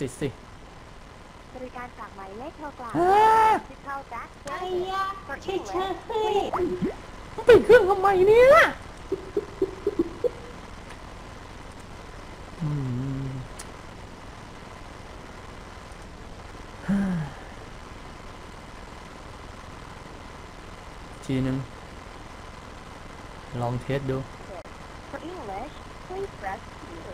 ติดสิบริการจากหมายเลขโทรกลับที่เข้าจ้ยาเช่เช่เฮ้ยติดเครื่องทำไมเนี่ยทีนึง ลองเทสดู For English, please press 0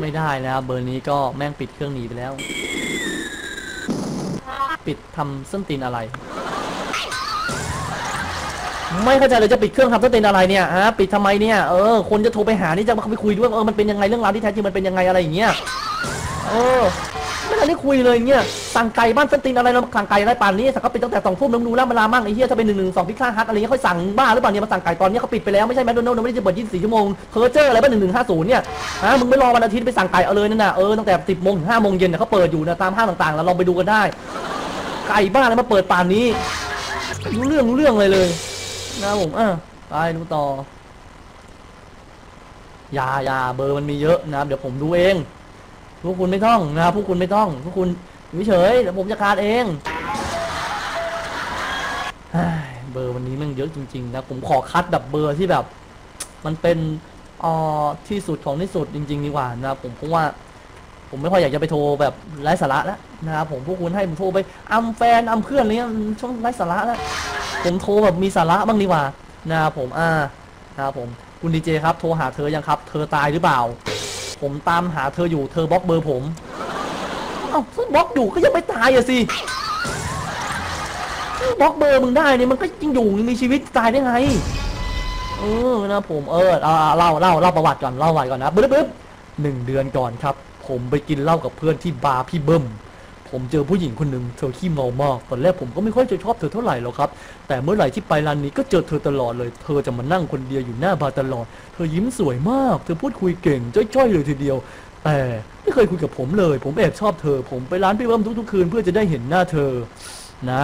ไม่ได้แล้วเบอร์นี้ก็แม่งปิดเครื่องหนีไปแล้ว ปิดทำส้นตีนอะไร ไม่เข้าใจเลยจะปิดเครื่องทำส้นตีนอะไรเนี่ยฮะปิดทำไมเนี่ยเออคนจะโทรไปหานี่จะมาไปคุยด้วยเออมันเป็นยังไงเรื่องราวที่แท้จริงมันเป็นยังไงอะไรอย่างเงี้ยเออ ทันได้คุยเลยเนี่ยสั่งไก่บ้านส้นตีนอะไรเราสั่งไก่อะไรป่านนี้สั่งเขาปิดตั้งแต่สองทุ่มน้ำรู้แล้วเวลามั่งไอ้เหี้ยถ้าเป็นหนึ่งหนึ่งสองพิซซ่าฮัทอะไรเงี้ยเขาสั่งบ้าหรือเปล่าเนี่ยมาสั่งไก่ตอนนี้เขาปิดไปแล้วไม่ใช่แมคโดนัลด์ไม่ได้จะเปิด24ชั่วโมงเพอร์เจอร์อะไรบ้านหนึ่งหนึ่งห้าศูนย์เนี่ยฮะมึงไม่รอวันอาทิตย์ไปสั่งไก่เอาเลยนั่นน่ะเออตั้งแต่สิบโมงถึงห้าโมงเย็นเนี่ยเขาเปิดอยู่นะตามห้างต่างๆแล้วลองไปดูกันได้ ไก่บ้าอะไรมาเปิดป่านนี้รู้เรื่องรู้เรื่องเลยเลยนะผมอะไปดูต่อยายาเบอร์มันมีเยอะนะครับเดี๋ยวผมดูเอง พวกคุณไม่ต้องนะครับพวกคุณไม่ต้อง พวกคุณอยู่เฉยเดี๋ยวผมจะการเองเบอร์วันนี้มันเยอะจริงๆนะผมขอคัดแบบเบอร์ที่แบบ มันเป็นออที่สุดของที่สุดจริง ๆ ดีกว่านะผมเพราะว่า ผมไม่ค่อยอยากจะไปโทรแบบไร้สาระแล้วนะครับผมพวกคุณให้ผมโทรไปอัมแฟนอัมเพื่อนอะไรเงี้ยช่วงไร้สาระแล้วผมโทรแบบมีสาระบ้างดีกว่านะครับผมอ่านะครับผมคุณดีเจครับโทรหาเธอยังครับ เธอตายหรือเปล่า ผมตามหาเธออยู่เธอบล็อกเบอร์ผมเอ้าถ้าบล็อกอยู่ก็ยังไม่ตายอะสิบล็อกเบอร์มึงได้เนี่ยมันก็ยังอยู่ยังมีชีวิตตายได้ไงเออนะผมเออเอาเอาเล่าเล่าเล่าประวัติก่อนเล่าประวัติก่อนนะปึ๊บปึ๊บหนึ่งเดือนก่อนครับ ผมไปกินเหล้ากับเพื่อนที่บาร์พี่เบิ้ม ผมเจอผู้หญิงคนหนึ่งเธอขี้เมามากตอนแรกผมก็ไม่ค่อยจะชอบเธอเท่าไหร่หรอกครับ แต่เมื่อไหร่ที่ไปร้านนี้ก็เจอเธอตลอดเลย เธอจะมานั่งคนเดียวอยู่หน้าบาร์ตลอด เธอยิ้มสวยมาก เธอพูดคุยเก่งจ้อยๆเลยทีเดียว แต่ไม่เคยคุยกับผมเลย ผมแอบชอบเธอ ผมไปร้านพี่เบิ้มทุกๆคืนเพื่อจะได้เห็นหน้าเธอ นะ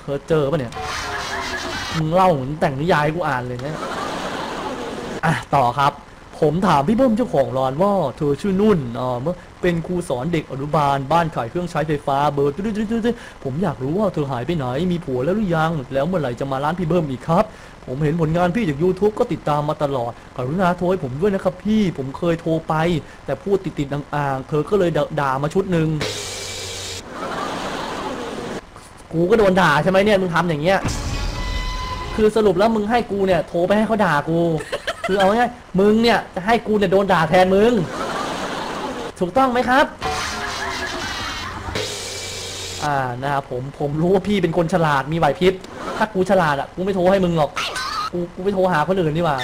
เคยเจอปะเนี่ยมึงเล่าเหมือนแต่งนิยายกูอ่านเลยนะอะต่อครับ ผมถามพี่เบิ้มเจ้าของร้านว่า เธอชื่อนุ่นอ่าเมื่อ เป็นครูสอนเด็กอนุบาลบ้านขายเครื่องใช้ไฟฟ้าเบอร์ตึ๊ดๆผมอยากรู้ว่าเธอหายไปไหน มีผัวแล้วหรือยัง แล้วเมื่อไหร่จะมาร้านพี่เบิ้มอีกครับ ผมเห็นผลงานพี่จาก YouTube ก็ติดตามมาตลอด กรุณาโทรให้ผมด้วยนะครับพี่ ผมเคยโทรไป แต่พูดติดๆอ่างๆ เธอก็เลยด่ามาชุดหนึ่งกูก็โดนด่าใช่ไหมเนี่ย มึงทำอย่างเงี้ย คือสรุปแล้วมึงให้กูเนี่ยโทรไปให้เขาด่ากู คือเอาง่ายมึงเนี่ยจะให้กูเนี่ยโดนด่าแทนมึง ถูกต้องไหมครับ อ่านะครับผมผมรู้ว่าพี่เป็นคนฉลาดมีไหวพริบถ้ากูฉลาดอะกูไม่โทรให้มึงหรอกกูกูไปโทรหาคนอื่นดีกว่า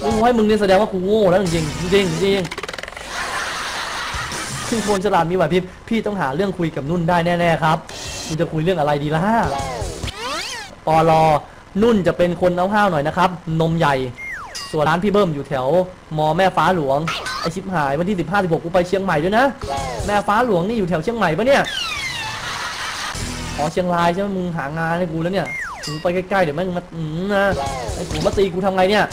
กูโทรให้มึงเนี่ยแสดงว่ากูโง่แล้วจริงจริงจริงๆคือคนฉลาดมีไหวพริบพี่ต้องหาเรื่องคุยกับนุ่นได้แน่ๆครับกูจะคุยเรื่องอะไรดีล่ะปอลอนุ่นจะเป็นคนเอาห้าวหน่อยนะครับ นมใหญ่ ส่วนร้านพี่เบิ้มอยู่แถว มอแม่ฟ้าหลวง ไอชิบหายวันที่ 15 16กูไปเชียงใหม่ด้วยนะ แม่ฟ้าหลวงนี่อยู่แถวเชียงใหม่ปะเนี่ยอ๋อเชียงรายใช่ไหมมึงหางานให้กูแล้วเนี่ยมึงไปใกล้ๆเดี๋ยวแม่งมาอืมนะไอ้ผัวมาตีกูทำไงเนี่ย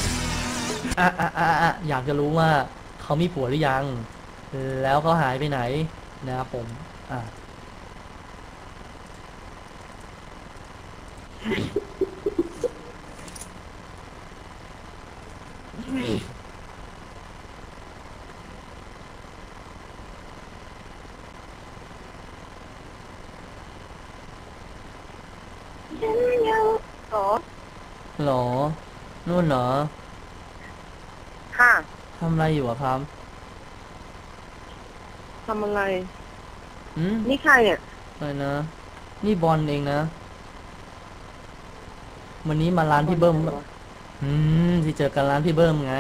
อะอะอะอะอยากจะรู้ว่าเขามีผัวหรือยัง แล้วเขาหายไปไหนนะครับผมอะฉันยังโสด หรอ นู่นเหรอค่ะทำอะไรอยู่อะครับทำอะไร อืมนี่ใครเนี่ยอะไรนะ นี่บอลเองนะ วันนี้มาร้านพี่เบิ้ม อืม ที่เจอกันร้านพี่เบิ้มไง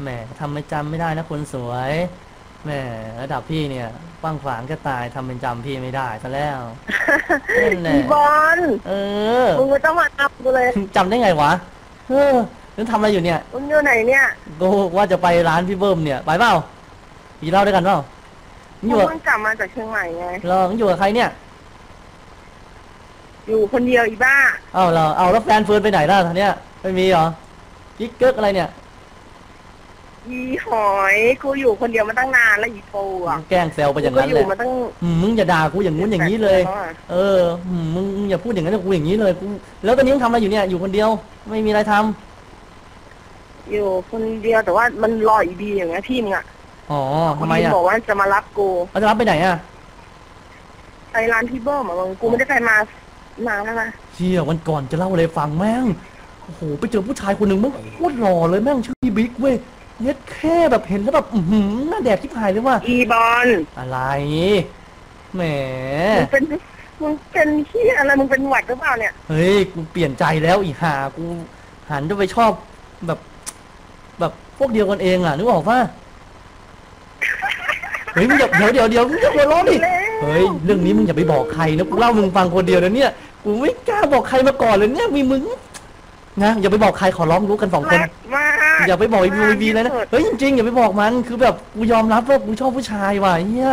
แหมทำไม่จำไม่ได้นะคนสวย แหมระดับพี่เนี่ยกว้างขวางก็ตายทำเป็นจำพี่ไม่ได้ซะแล้วนั่นแหละอีบอลเออมึงไม่ต้องมาทำกูเลยจำได้ไงวะเออนั่นทำอะไรอยู่เนี่ยมึงอยู่ไหนเนี่ยก็ว่าจะไปร้านพี่เบิ้มเนี่ยไปเปล่าพี่เล่าด้วยกันเปล่ามึงอยู่มึกับงเพิ่งกลับมาจากเชียงใหม่ไงเหรอมึงอยู่กับใครเนี่ย อยู่คนเดียวอีบ้า เอาเหรอเอาแล้วแฟนเฟิร์นไปไหนล่ะท่านเนี่ยไม่มีเหรอกิ๊กเกิกอะไรเนี่ย อีหอยกูอยู่คนเดียวมาตั้งนานแล้วอีโฟอะแกล้งแซวไปอย่างกูก็นั้นอเลยู่ยมาตั้งอืมมึงอย่าด่ากูอย่างงู้นอย่างนี้เลยเอออืมมึงมึงอย่าพูดอย่างนั้นกับกูอย่างนี้เลยกูแล้วตอนนี้มึงทำอะไรอยู่เนี่ย อยู่คนเดียว ไม่มีอะไรทำอยู่คนเดียวแต่ว่ามันรออีบีอย่างเงี้ยพี่มึงอะอ๋อทำไมบีอะบอกว่าจะมารับกูเขาจะรับไปไหนอะไปร้านพี่เบิ้มอะมึงกูไม่ได้ไปมานานแล้วนะเชี่ยวันก่อนจะเล่าอะไรฟังแม่งโอ้โหไปเจอผู้ชายคนหนึ่งแม่งโคตรหล่อเลยแม่งชื่อพี่บิ๊กเว้ย เน็ดแค่แบบเห็นแล้วแบบอือหือหน้าแดดที่ผายเลยว่า อีบอลอะไร แหม มึงเป็นมึงเป็นที่อะไรมึงเป็นหวัดหรือเปล่าเนี่ยเฮ้ย กูเปลี่ยนใจแล้วอีห่า กูหันจะไปชอบแบบ แบบพวกเดียวกันเองอะนึกออกปะเฮ้ยมึงอย่าเดี๋ยวเดี๋ยวเดี๋ยวมึงอย่าหัวเร้อนดิแล้วเฮ้ย เรื่องนี้มึงอย่าไปบอกใครนะกูเล่ามึงฟังคนเดียวนะเนี่ย กูไม่กล้าบอกใครมาก่อนเลยเนี่ยมีมึงนะอย่าไปบอกใครขอร้องรู้กันสองคนรักมาก อย่าไปบอกไอ้บีบีเลยนะเฮ้ยจริงๆอย่าไปบอกมันคือแบบกูยอมรับว่ากูชอบผู้ชายว่ะเฮีย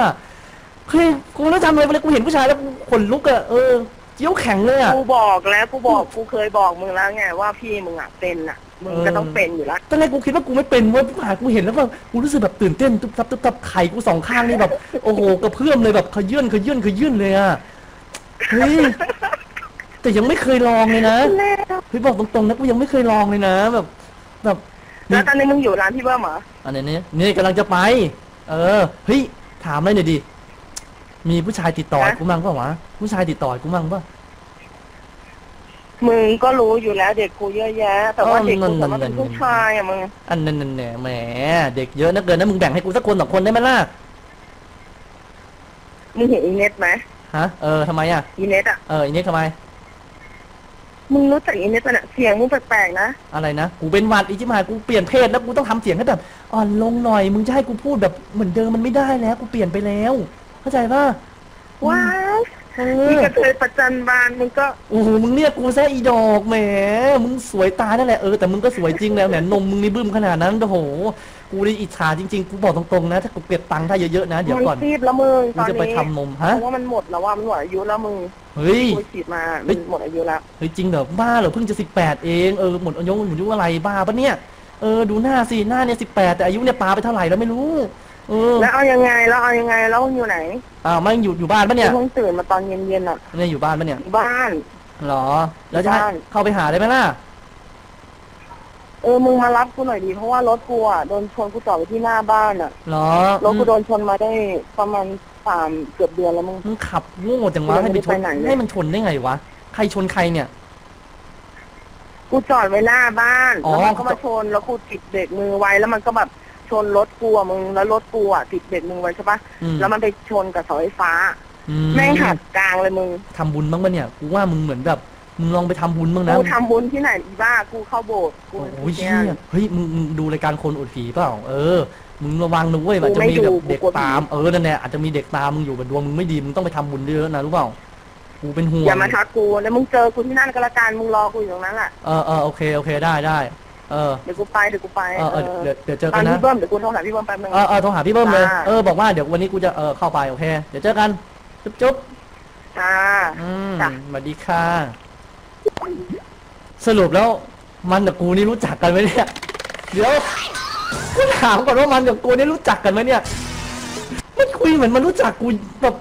เฮ้ยกูไม่รู้ทำอะไรไปเลยกูเห็นผู้ชายแล้วกูขนลุกอะเออเจียวแข็งเลยอะกูบอกแล้วกูบอกกูเคยบอกมึงแล้วไงว่าพี่มึงอะเป็นอะมึงเออก็ต้องเป็นอยู่แล้วตอนแรกกูคิดว่ากูไม่เป็นเว้ยผู้ชายกูเห็นแล้วแบบกูรู้สึกแบบตื่นเต้นตุ๊บตับตุ๊บตับไข่กูสองข้างนี่แบบโอ้โหกระเพื่อมเลยแบบขยื่นขยื่นขยื่นเลยอะเฮ้ยแต่ยังไม่เคยลองเลยนะแล้วเฮ้ยบอกตรงๆนะกูยังไม่เคยลองเลยนะแบบ แบบมี แล้วตอนนี้มึงอยู่ร้านพี่เบิ้มเหรออันไหนเนี่ยนี่กำลังจะไป เออเฮ้ยถามเลยหน่อยดิมีผู้ชายติดต่อฮะกูมั่งเปล่าวะผู้ชายติดต่อกูมั่งเปล่ามึงก็รู้อยู่แล้วเด็กกูเยอะแยะ แต่ว่าอ๋อเด็กกูนั่แต่นๆๆว่าเป็นผู้ชายอะมึงอันนั้นนั่นแหละแหมเด็กเยอะนักเกินนะมึงแบ่งให้กูสักคนสองคนได้ไหมล่ะมึงเห็นอีเน็ตไหมฮะเออทำไมอะอีเน็ตอะเอออันนี้ทำไม มึงรู้จักอีเน็ตปะเนี่ยเสียงมึงแปลกๆนะ อะไรนะ กูเป็นหวัดอีจิมหายกูเปลี่ยนเพศแล้วกูต้องทำเสียงให้แบบอ่อนลงหน่อย มึงจะให้กูพูดแบบเหมือนเดิมมันไม่ได้แล้ว กูเปลี่ยนไปแล้ว เข้าใจป่ะว้าวเอนี่อกระเทยประจันบานมึงก็โอ้โหมึงเรียกกูซะอีดอกแหม มึงสวยตายนั่นแหละเออแต่มึงก็สวยจริงแล้วแหมนมมึงนี่บึ้มขนาดนั้นโอ้โห กูนี่อิจฉาจริงๆ กูบอกตรงๆนะ ถ้ากูเก็บตังค์ได้เยอะๆนะเดี๋ยวมันก่อน ซีบแล้วมึงกูตอนจะไปนี้ทำนมเพฮะราะว่ามันหมดแล้วว่ามันหมดอายุแล้วมึง เฮ้ยกูฉีดมาเฮ้มันยหมดอายุแล้วเฮ้ยจริงเหรอบ้าเหรอเพิ่งจะสิบแปดเองเออหมดอายุหมดอายุอะไรบ้าปะเนี่ยเออดูหน้าสิหน้าเนี่ยสิบแปดแต่อายุเนี่ยปาไปเท่าไหร่แล้วไม่รู้เออแล้วเอายังไงแล้วเอายังไงแล้วมึงอยู่ไหนอ้าวมันอยู่อยู่บ้านปะเนี่ยกูเพิ่งตื่นมาตอนเย็นๆอะเนี่ยอยู่บ้านปะเนี่ยอยู่บ้านเหรอแล้วจะให้บ้าน เข้าไปหาได้ไหมล่ะ เออมึงมารับกูหน่อยดีเพราะว่ารถกูอะโดนชนกูจอดไว้ที่หน้าบ้านอะเหรอรถกูโดนชนมาได้ประมาณสามเกือบเดือนแล้วมึง มึงขับโง่จังวะยังให้ไม่ไปชนได้ไปไหนเลยให้มันชนได้ไงวะใครชนใครเนี่ย กูจอดไว้หน้าบ้านอ๋อแล้วมันก็มาชนแล้วกูติดเบรกมือไว้แล้วมันก็แบบชนรถกูอะมึงแล้วรถกูอะติดเบรกมือไว้ใช่ปะอืมแล้วมันไปชนกับเสาไฟฟ้าอืแม่งหักกลางเลยมึงทำบุญบ้างปะเนี่ยกูว่ามึงเหมือนแบบ มึงลองไปทำบุญบ้างนะกูทำบุญที่ไหนอีบ้า กูเข้าโบสถ์กูโอ้ยเชี่เชี่ยเฮ้ยมึงมึงดูรายการคนอดผีเปล่า เออ มึงระวังนะเว้ยกูอาจจะไม่มีแบบดูเด็กกูกลัวผีตาม เออ นั่นแหละอาจจะมีเด็กตามมึงอยู่แบบดวงมึงไม่ดี มึงต้องไปทำบุญเยอะๆนะรู้เปล่า กูเป็นห่วง อย่ามาทักกูแล้วมึงเจอกูที่นั่นก็และกันมึงรอกูอยู่ตรงนั้นแหละเออเออโอเค โอเค ได้ได้ เออ เดี๋ยวกูไปเดี๋ยวกูไปเออเออเดี๋ยวเดี๋ยวเจอตกัอนนนี้นะเบิ้มเดี๋ยวกูโทรหาพี่เบิ้มแป๊บนึง เออเออโทรหาพี่เบิ้มเลย จ้า เออ บอกว่าเดี๋ยววันนี้กูจะ เออ เข้าไป โอเค เดี๋ยวเจอกัน จุ๊บจุ๊บจ้าอืมจ้ะ สวัสดีค่ะ สรุปแล้วมันกับกูนี่รู้จักกันไหมเนี่ย เดี๋ยวกูถามก่อนว่ามันกับกูนี่รู้จักกันไหมเนี่ย มันคุยเหมือนมันรู้จักกูแบบ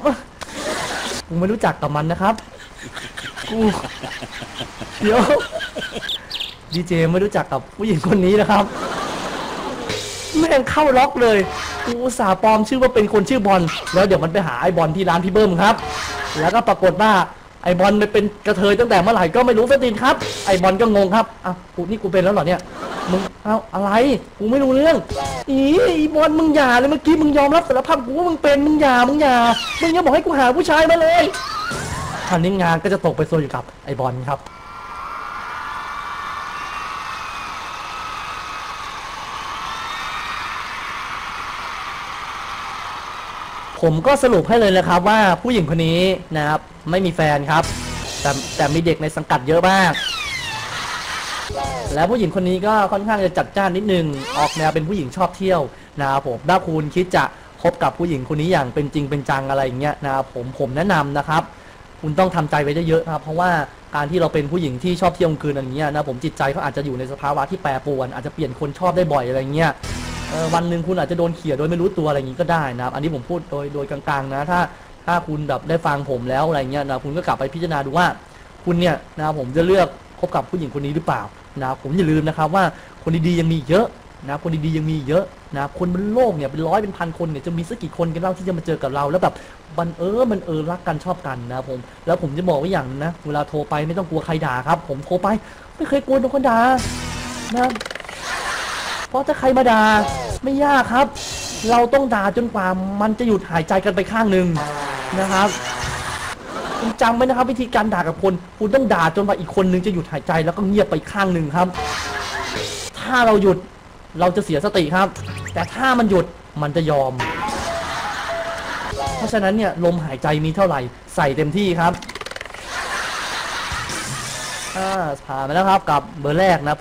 กูไม่รู้จักกับมันนะครับ กู เดี๋ยวดีเจไม่รู้จักกับผู้หญิงคนนี้นะครับ แม่งเข้าล็อกเลย กูสาปลอมชื่อว่าเป็นคนชื่อบอล แล้วเดี๋ยวมันไปหาไอ้บอลที่ร้านพี่เบิ้มครับ แล้วก็ปรากฏว่า ไอบอลไปเป็นกระเทยตั้งแต่เมื่อไหร่ก็ไม่รู้สตินครับ ไอบอลก็งงครับอะกูนี่กูเป็นแล้วเหรอเนี่ยมึงเอ้าอะไรกูไม่รู้เรื่องอีไอบอลมึงอย่าเลยเมื่อกี้มึงยอมรับสารภาพกูว่ามึงเป็นมึงอย่ามึงอย่ามึงยังบอกให้กูหาผู้ชายมาเลยคราวนี้งานก็จะตกไปโซนอยู่กับไอบอลครับ ผมก็สรุปให้เลยนะครับว่าผู้หญิงคนนี้นะครับไม่มีแฟนครับ แต่แต่มีเด็กในสังกัดเยอะมาก แล้วผู้หญิงคนนี้ก็ค่อนข้างจะจัดจ้านนิดนึง ออกแนวเป็นผู้หญิงชอบเที่ยวนะครับผมถ้าคุณคิดจะคบกับผู้หญิงคนนี้อย่างเป็นจริงเป็นจังอะไรอย่างเงี้ยนะครับผมผมแนะนำนะครับ คุณต้องทำใจไว้เยอะๆนะครับเพราะว่าการที่เราเป็นผู้หญิงที่ชอบเที่ยวกลางคืนอะไรเงี้ยนะผมจิตใจเขาอาจจะอยู่ในสภาวะที่แปรปรวนอาจจะเปลี่ยนคนชอบได้บ่อยอะไรเงี้ย เออวันหนึ่งคุณอาจจะโดนเขี่ยโดยไม่รู้ตัวอะไรอย่างนี้ก็ได้นะครับ อันนี้ผมพูดโดยโดยกลางๆนะ ถ้าถ้าคุณแบบได้ฟังผมแล้วอะไรเงี้ยนะคุณก็กลับไปพิจารณาดูว่า คุณเนี่ยนะผมจะเลือกคบกับผู้หญิงคนนี้หรือเปล่านะผมอย่าลืมนะครับว่าคนดีๆยังมีเยอะนะคนดีๆยังมีเยอะนะคนบนโลกเนี่ยเป็นร้อยเป็นพันคนเนี่ยจะมีสักกี่คนกันเล่าที่จะมาเจอกับเรา แล้วแบบบันเออมันเออรักกันชอบกันนะผมแล้วผมจะบอกไว้อย่างนะเวลาโทรไปไม่ต้องกลัวใครด่าครับ ผมโทรไปไม่เคยกลัวโดนคนด่านะ เพราะถ้าใครมาด่าไม่ยากครับ เราต้องด่าจนกว่ามันจะหยุดหายใจกันไปข้างหนึ่งนะครับคุณจำไว้นะครับ วิธีการด่ากับคน คุณต้องด่าจนว่าอีกคนนึงจะหยุดหายใจแล้วก็เงียบไปข้างหนึ่งครับ ถ้าเราหยุดเราจะเสียสติครับ แต่ถ้ามันหยุดมันจะยอม เพราะฉะนั้นเนี่ยลมหายใจมีเท่าไหร่ ใส่เต็มที่ครับอ่าผ่านไปแล้วครับกับเบอร์แรกนะผม